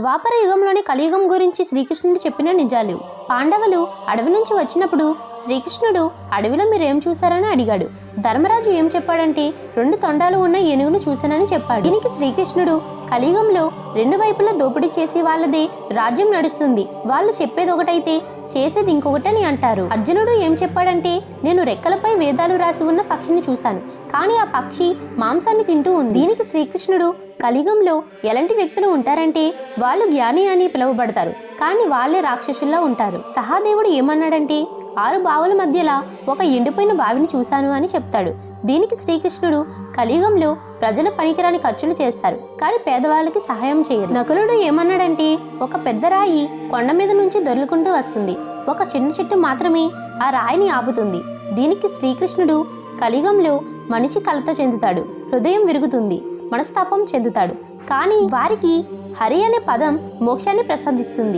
ద్వాపర యుగంలోని కలియుగం గురించి శ్రీకృష్ణుడు చెప్పిన నిజాలు. పాండవులు అడవి నుంచి వచ్చినప్పుడు శ్రీకృష్ణుడు అడవిలో మీరు ఏం చూశారని అడిగాడు. ధర్మరాజు ఏం చెప్పాడంటే రెండు తొండాలు ఉన్న ఏనుగును చూశానని చెప్పాడు. దీనికి శ్రీకృష్ణుడు కలియుగంలో రెండు వైపులా దోపిడీ చేసి వాళ్ళదే రాజ్యం నడుస్తుంది. వాళ్ళు చెప్పేది ఒకటైతే చేసేది ఇంకొకటని అంటారు. అర్జునుడు ఏం చెప్పాడంటే నేను రెక్కలపై వేదాలు రాసి ఉన్న పక్షిని చూశాను. కానీ ఆ పక్షి మాంసాన్ని తింటూ ఉంది. దీనికి శ్రీకృష్ణుడు కలియుగంలో ఎలాంటి వ్యక్తులు ఉంటారంటే వాళ్ళు జ్ఞాని అని పిలువబడతారు. కానీ వాళ్ళే రాక్షసుల్లో ఉంటారు. సహాదేవుడు ఏమన్నాడంటే ఆరు బావుల మధ్యలా ఒక ఎండిపోయిన బావిని చూశాను అని చెప్తాడు. దీనికి శ్రీకృష్ణుడు కలియుగంలో ప్రజలు పనికిరాని ఖర్చులు చేస్తారు కానీ పేదవాళ్ళకి సహాయం చేయరు. నకులుడు ఏమన్నాడంటే ఒక పెద్ద రాయి కొండ మీద నుంచి దొర్లుకుంటూ వస్తుంది. ఒక చిన్న చెట్టు మాత్రమే ఆ రాయిని ఆపుతుంది. దీనికి శ్రీకృష్ణుడు కలియుగంలో మనిషి కలత చెందుతాడు హృదయం విరుగుతుంది మనస్తాపం చెందుతాడు. కానీ వారికి హరి అనే పదం మోక్షాన్ని ప్రసాదిస్తుంది.